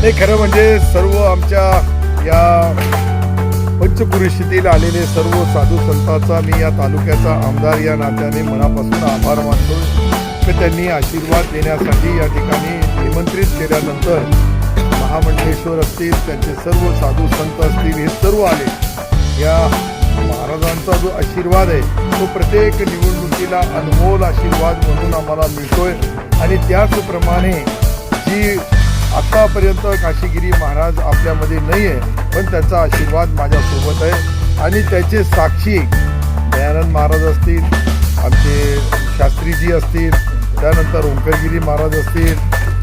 नाही खरं म्हणजे सर्व आमच्या या पंचपुरुषीतील आलेले सर्व साधू संतांचा मी या तालुक्याचा आमदार या नात्याने मनापासून आभार मानतो. की त्यांनी आशीर्वाद देण्यासाठी या ठिकाणी निमंत्रित केल्यानंतर महामंडेश्वर असतील त्यांचे सर्व साधू संत असतील हे सर्व आले. या महाराजांचा जो आशीर्वाद आहे तो प्रत्येक निवडणुकीला अनमोल आशीर्वाद म्हणून आम्हाला मिळतोय. आणि त्याचप्रमाणे जी आत्तापर्यंत काशीगिरी महाराज आपल्यामध्ये नाही आहे पण त्याचा आशीर्वाद माझ्यासोबत आहे. आणि त्याचे साक्षी दयानंद महाराज असतील आमचे शास्त्रीजी असतील त्यानंतर ओंकरगिरी महाराज असतील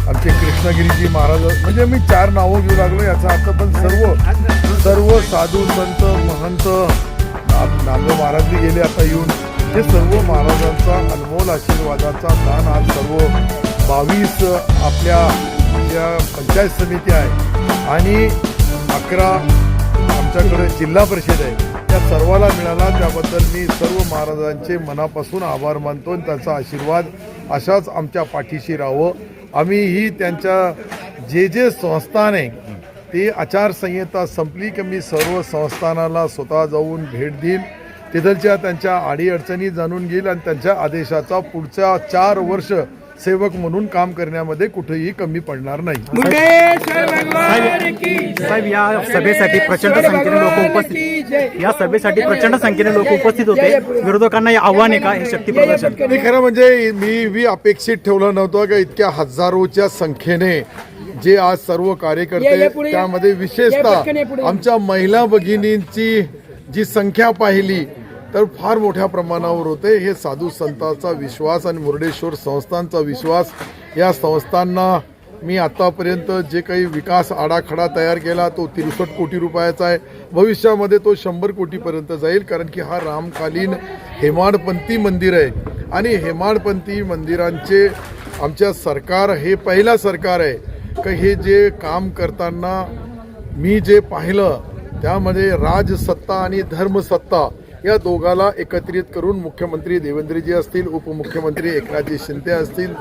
आमचे कृष्णगिरीजी महाराज म्हणजे मी चार नावं घेऊ लागलो याचा अर्थ पण सर्व सर्व साधू संत महंत नामदेव महाराज बी गेले आता येऊन. हे सर्व महाराजांचा अनमोल आशीर्वादाचा दान आज सर्व बावीस आपल्या ज्या पंचायत समिती आहे आणि अकरा आमच्याकडे जिल्हा परिषद आहे. त्या सर्वाला मिळाला. त्याबद्दल मी सर्व महाराजांचे मनापासून आभार मानतो आणि त्यांचा आशीर्वाद अशाच आमच्या पाठीशी राहावं. आम्ही ही त्यांच्या जे जे संस्थान आहे ते आचारसंहिता संपली की मी सर्व संस्थानाला स्वतः जाऊन भेट देईन. तिथलच्या त्यांच्या अडीअडचणी जाणून घेईल आणि त्यांच्या आदेशाचा पुढच्या चार वर्ष सेवक म्हणून काम करण्यामध्ये कुठेही कमी पडणार नाही. साहेब या सभेसाठी प्रचंड संख्येने लोक उपस्थित या सभेसाठी प्रचंड संख्येने लोक उपस्थित होते विरोधकांना हे आव्हान आहे का हे शक्ती प्रदर्शन खरं म्हणजे मी मी अपेक्षित ठेवलं नव्हतं का इतक्या हजारोच्या संख्येने जे आज सर्व कार्यकर्ते. त्यामध्ये विशेषतः. आमच्या महिला भगिनींची जी संख्या पाहिली तर फार मोठ्या प्रमाणावर होते. हे साधू संतांचा विश्वास आणि मुर्डेश्वर संस्थांचा विश्वास या संस्थांना मी आतापर्यंत जे काही विकास आडाखडा तयार केला तो तिरसठ कोटी रुपयाचा आहे. भविष्यामध्ये तो शंभर कोटीपर्यंत जाईल कारण की हा रामकालीन हेमाडपंथी मंदिर आहे. आणि हेमाडपंथी मंदिरांचे आमच्या सरकार हे पहिला सरकार आहे. का हे जे काम करताना मी जे पाहिलं त्यामध्ये राजसत्ता आणि धर्मसत्ता या दोघाला एकत्रित करून मुख्यमंत्री देवेंद्रजी असतील उपमुख्यमंत्री एकनाथजी शिंदे असतील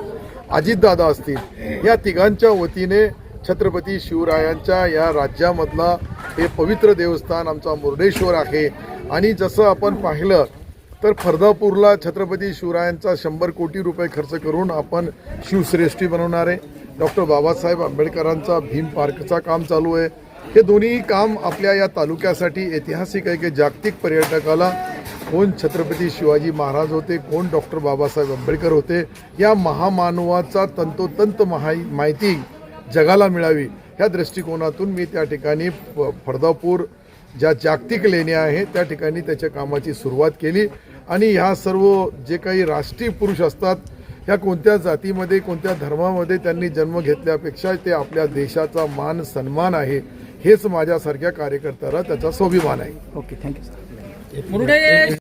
अजितदादा असतील या तिघांच्या वतीने छत्रपती शिवरायांच्या या राज्यामधला हे पवित्र देवस्थान आमचा मुर्डेश्वर आहे. आणि जसं आपण पाहिलं तर फर्दापूरला छत्रपती शिवरायांचा शंभर कोटी रुपये खर्च करून आपण शिवश्रेष्ठी बनवणार आहे. डॉक्टर बाबासाहेब आंबेडकरांचा भीम पार्कचा काम चालू आहे. हे दोन्ही काम आपल्या या तालुक्यासाठी ऐतिहासिक आहे की जागतिक पर्यटकाला कोण छत्रपती शिवाजी महाराज होते कोण डॉक्टर बाबासाहेब आंबेडकर होते या महामानवाचा तंतोतंत माहि माहिती जगाला मिळावी ह्या दृष्टिकोनातून मी त्या ठिकाणी फ- ज्या जागतिक लेण्या आहेत त्या ठिकाणी त्याच्या कामाची सुरुवात केली. आणि ह्या सर्व जे काही राष्ट्रीय पुरुष असतात ह्या कोणत्या जातीमध्ये कोणत्या धर्मामध्ये त्यांनी जन्म घेतल्यापेक्षा ते आपल्या देशाचा मान सन्मान आहे. हेच माझ्यासारख्या कार्यकर्त्याला त्याचा स्वाभिमान आहे. Okay thank you Mundeshwar